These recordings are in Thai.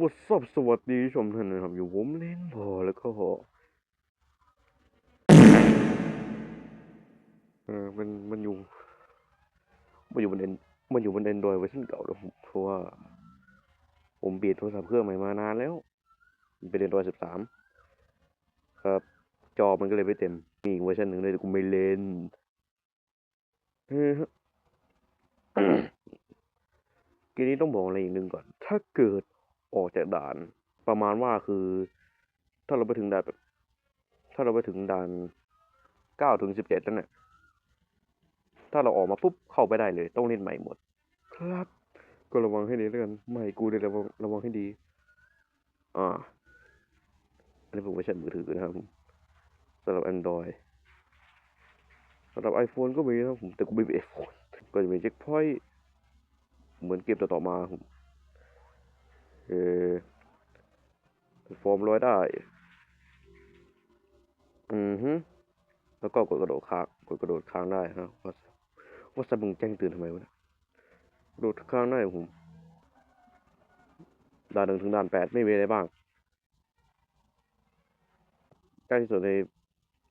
วัสดสวัสดีชมท่านนะครับอยู่ผมเล่นพอแล้วก็เออมันมันอยู่มันอยู่บนเอ็นมันอยู่บน Android เวอร์ชันเก่าแล้วผมเพราะว่า ผมเปลี่ยนโทรศัพท์เครื่องใหม่มานานแล้วมันเป็น Android 13ครับ จอมันก็เลยไม่เต็มมีอีกเวอร์ชันหนึ่งเลยแต่กูไม่เล่นเออทีนี้ต้องบอกอะไรอย่างหนึ่งก่อน ถ้าเกิด ออกจากด่าน ประมาณว่าคือ ถ้าเราไปถึงด่านถ้าเราไปถึงด่านเก้าถึงสิบเจ็ดนั่นแหละถ้าเราออกมาปุ๊บเข้าไปได้เลย ต้องเล่นใหม่หมด ครับ ก็ระวังให้ดีแล้วกันใหม่กูเลยระวังระวังให้ดี อ่าอันนี้เป็นเวอร์ชันมือถือนะครับสำหรับ Android สำหรับ iPhone ก็มีนะผมแต่กูไม่มี iPhone ก็จะมีเช็คพอยต์เหมือนเกมต่อๆมาผม เออฟอร์มร้อยได้ อือฮึแล้วก็กดกระโดดค้างกดกระโดดค้างได้นะว่าว่าสมึงแจ้งเตือนทำไมวะกระโดดค้างได้ผมด่านหนึ่งถึงด่านแปดไม่มีอะไรบ้างใกล้ที่สุดใน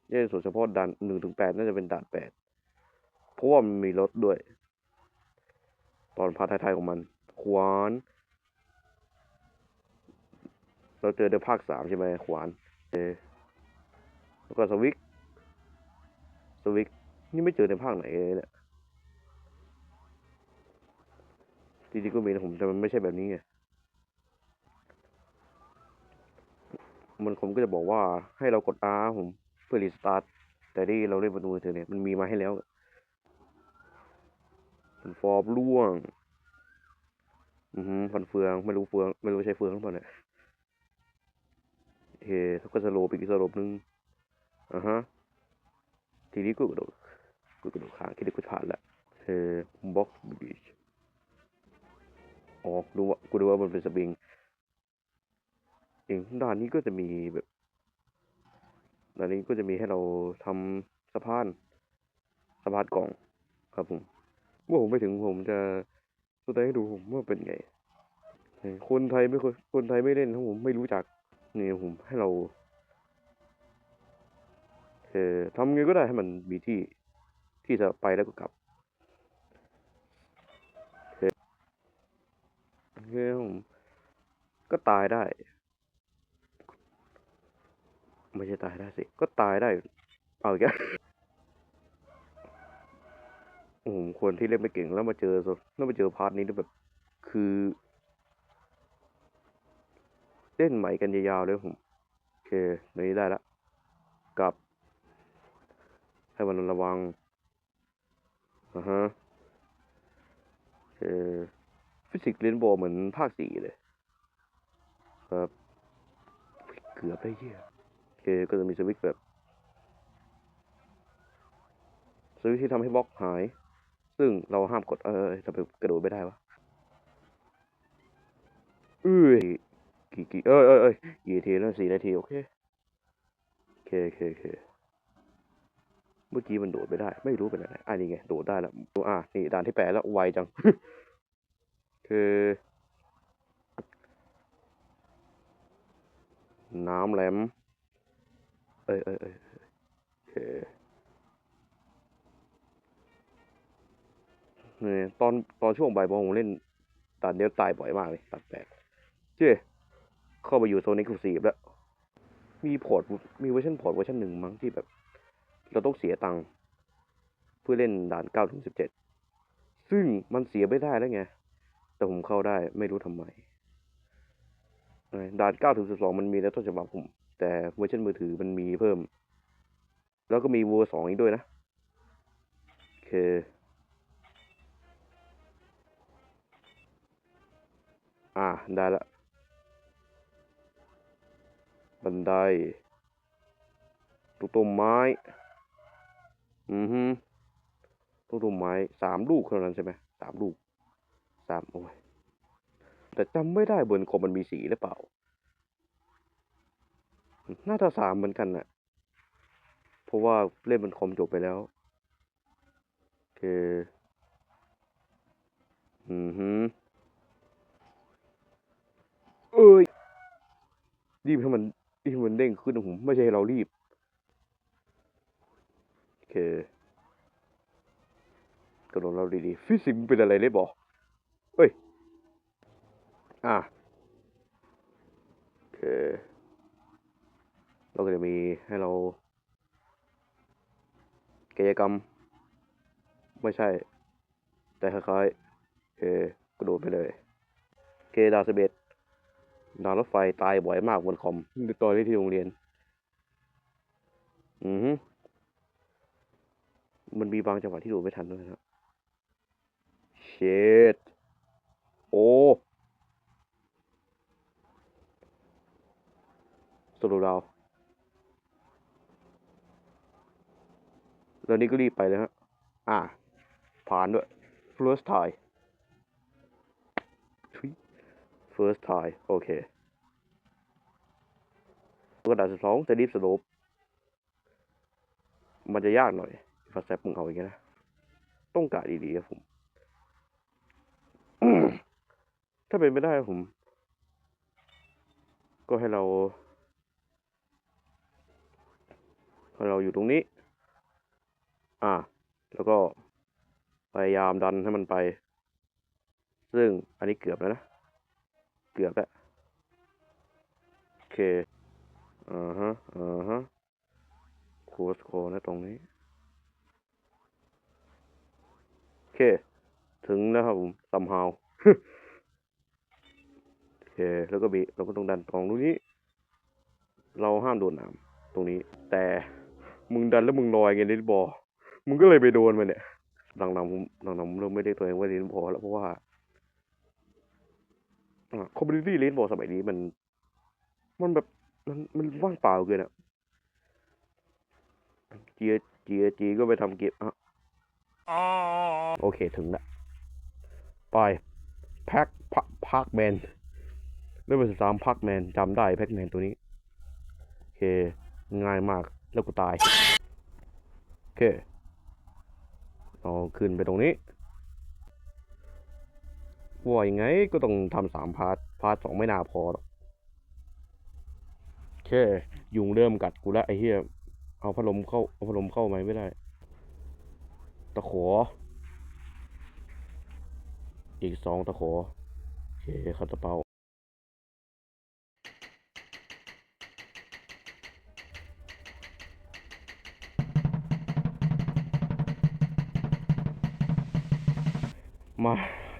ใกล้ที่สุดเฉพาะด่านหนึ่งถึงแปดน่าจะเป็นด่านแปดเพราะว่ามันมีรถด้วย ตอนพาทท้ายๆของมัน ขวาน เราเจอในภาคสามใช่ไหมขวานเออแล้วก็สวิกสวิกนี่ไม่เจอในภาคไหนเลยเนี่ยจริงๆก็มีนะผมแต่มันไม่ใช่แบบนี้ไงมันผมก็จะบอกว่าให้เรากด R ผมเพื่อรีสตาร์ทแต่ที่เราเล่นบนมือถือเนี่ยมันมีมาให้แล้วมันฟอร์มร่วง อือหือฟันเฟือง ไม่รู้เฟือง ไม่รู้ใช้เฟืองหรือเปล่าเนี่ย เคเขาก็สโลปอีกสโลปหนึ่งอ่าฮะทีนี้กูกระโดดกูกระโดดค้างทีนี้กูผ่านละเอบ็อกบีชอ๋อดูว่ากูดูว่ามันเป็นสปริงเองด่านนี้ก็จะมีแบบด่านนี้ก็จะมีให้เราทำสะพานสะพานกล่อง ครับผมเมื่อผมไปถึงผมจะแสดงให้ดูผมว่าเป็นไง คนไทยไม่คยคนไทยไม่เล่นครับผมไม่รู้จัก นี่ผมให้เราเออทำไงก็ได้ให้มันมีที่ที่จะไปแล้วก็กลับโอเคโอเคครับผมก็ตายได้ ไม่ใช่ตายได้สิ ก็ตายได้ เอาอีกแล้วโอ้โหคนที่เล่นไม่เก่งแล้วมาเจอแล้วมาเจอพาร์ทนี้ด้แบบ คือ เล่นใหม่กันยาวๆเลยผมโอเคตรงนี้ได้ละกลับ ให้มันระวังอ่าฮะเออฟิสิกส์เรียนโบเหมือนภาคสี่เลย ครับ เกือบได้เหี้ยโอเค ก็จะมีสวิตช์แบบ สวิตช์ที่ทำให้บล็อกหาย ซึ่งเราห้ามกดเออทำไมกระโดดไม่ได้วะ เอ้ย กี่กี่เอ้ยเอ้ยเอ้ยกี่นาทีแล้วสี่นาที โอเค โอเคโอเคโอเคเมื่อกี้มันโดดไม่ได้ ไม่รู้เป็นอะไรอ่านี่ไง โดดได้แล้วอ่านี่ด่านที่แปดแล้ว ไวจัง คือ น้ำแหลม เอ้ยเอ้ยเอ้ยโอเคเนี่ยตอนตอนช่วงบ่ายโมงผมเล่นด่านเดียวตายบ่อยมากเลยด่านแปดเจ้ เข้าไปอยู่โซนนี้คูซีฟแล้ว มีพอร์ตมีเวอร์ชันพอร์ตเวอร์ชันหนึ่งมั้งที่แบบ เราต้องเสียตังค์เพื่อเล่นด่านเก้าถึงสิบเจ็ดซึ่งมันเสียไม่ได้แล้วไง แต่ผมเข้าได้ไม่รู้ทำไมด่านเก้าถึงสิบสองมันมีแล้วต้นฉบับผม แต่เวอร์ชันมือถือมันมีเพิ่ม แล้วก็มีเวอร์สองอีกด้วยนะโอเคอ่าได้ละ บันไดตุกต้นไม้ อือฮึตุกต้นไม้สามลูกเท่านั้นใช่ไหมสามลูกสามโอ้ยแต่จำไม่ได้บนคอมมันมีสีหรือเปล่า น่าจะสามเหมือนกันน่ะ เพราะว่าเล่นบนคอมจบไปแล้ว โอเค อือฮึเอ้ยรีบให้มัน รีบให้มันเด้งขึ้นนะผมไม่ใช่ให้เรารีบ โอเคกระโดดเราดีๆฟิสิกส์เป็นอะไรได้บอกเฮ้ย อะโอเค เราก็จะมีให้เรากายกรรม ไม่ใช่ แต่คล้ายๆโอเคกระโดดไปเลยโอเคดาวสิบเอ็ด ดาวรถไฟตายบ่อยมากบนคอมตอนที่ที่โรงเรียน อือฮึมันมีบางจังหวะที่ดูไม่ทันด้วยนะครับเชดโอ้สรุปเราแล้วนี่ก็รีบไปเลยฮะ อ่า ผ่านด้วย first try first try โอเคกระดาษสองจะรีบสรุปมันจะยากหน่อยฟาแซปมึงเอาอย่างเงี้ยนะ ต้องกะดีๆครับผม ถ้าเป็นไม่ได้ผม ก็ให้เราให้เราอยู่ตรงนี้ อ่า แล้วก็พยายามดันให้มันไป ซึ่งอันนี้เกือบแล้วนะ เกือบแล้วโอเคอ่าฮะอ่าฮะโคสโคนะตรงนี้ โอเค ถึงแล้วครับผม somehow โอเค แล้วก็บีเราก็ต้องดันตรงตรงนี้ เราห้ามโดนน้ำตรงนี้ แต่มึงดันแล้วมึงลอยไงนิดบอลมึงก็เลยไปโดนมันเนี่ยหลังๆผมหลังๆผมเริ่มไม่ได้ตัวเองว่าเรียนพอแล้วเพราะว่า คอมมูนิตี้เรียนบอลสมัยนี้มัน มันแบบมันมันว่างเปล่าเกินอะเจียเจียจีก็ไปทำเก็บอะโอเคถึงละไปแพ็คพักแมนเรื่องเป็นสามพักแมนจำได้แพ็คแมนตัวนี้ โอเค ง่ายมากแล้วกูตาย โอเคเอาขึ้นไปตรงนี้ ว่ายังไงก็ต้องทำสามพาร์ท พาร์ทสองไม่น่าพอหรอกโอเคยุงเริ่มกัดกูแล้วไอ้เหี้ย เอาพัดลมเข้า เอาพัดลมเข้าไหมไม่ได้ ตะขอ อีกสองตะขอโอเคเข้าตะเปา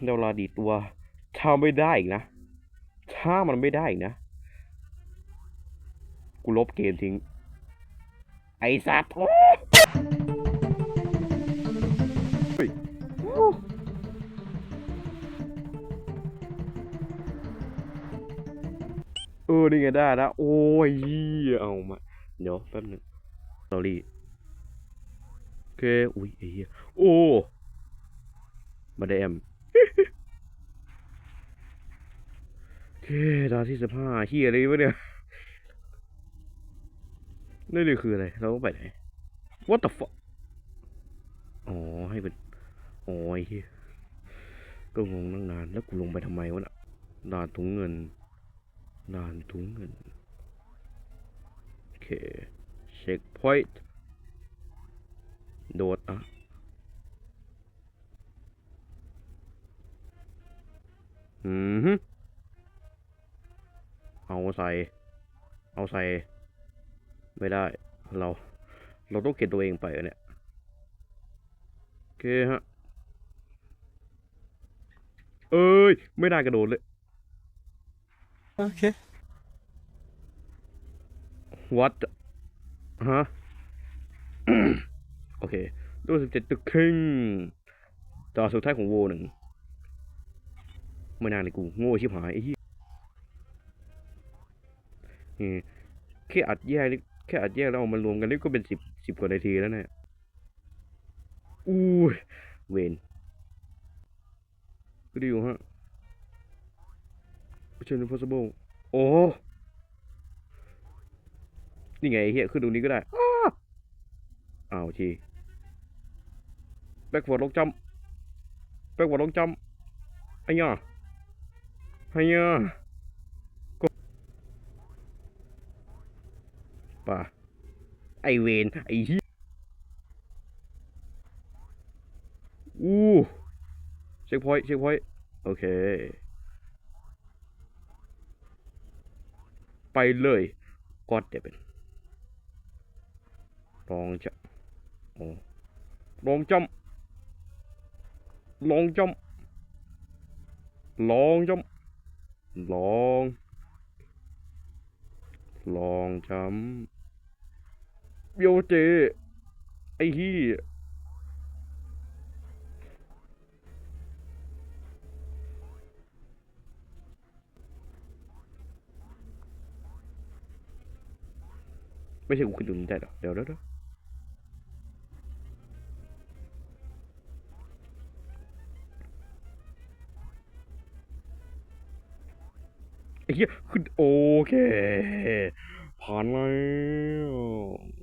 เดี๋ยวลาดีตัวถ้าไม่ได้อีกนะ ถ้ามันไม่ได้อีกนะ กูลบเกมทิ้ง ไอ้สัตว์เออ นี่ไงได้แล้ว โอ้ย เอามา เดี๋ยวแป๊บนึงสอรี่โอเค อุ้ยไอ้เหี้ย โอ้มาได้แอม เคดาที่สิบห้าเฮียอะไรวะเนี่ยนี่นี่คืออะไร เราไปไหน What the fuck อ๋อ ให้เป็นอ๋อไอ้เฮียก็งงตั้งนาน แล้วกูลงไปทำไมวะน่ะด่านถุงเงินด่านถุงเงิน โอเค เช็คพอยต์ โดดอะ อืมฮึเอาใส่ เอาใส่ ไม่ได้ เรา เราต้องเก็บตัวเองไปอะเนี่ย โอเคฮะ เอ้ย ไม่ได้กระโดดเลย Okay. what ฮะ โอเคตัวสิบเจ็ดตึกครึ่งจอสุดท้ายของโวหนึ่ง ไม่นานเลยกูโง่ชิบหายไอ้เหี้ยนี่แค่อัดแยกนี่แค่อัดแยกแล้วเอามารวมกันนี่ก็เป็นสิบสิบกว่านาทีแล้วเนี่ยอู้ยเวนก็ดีอยู่ฮะ Mission Impossible โอ้นี่ไงเฮียขึ้นตรงนี้ก็ได้อ้าอ้าวทีแบ็กฟอร์ดลงจำแบ็กฟอร์ดลงจำไอ้ย่า พะยาปะไอเวนไอฮีอู้เช็คพอยต์เช็คพอยต์โอเค ไปเลยกอดเดี๋ยวเป็นลองจะโลองจำลองจำลองจำ ลอง ลองจำโยเจ ไอ้ฮี่ไม่ใช่กูขึ้นตรงนี้ได้หรอ เดี๋ยวเดี๋ยว ไอ้เหี้ยขึ้นโอเคผ่านแล้ว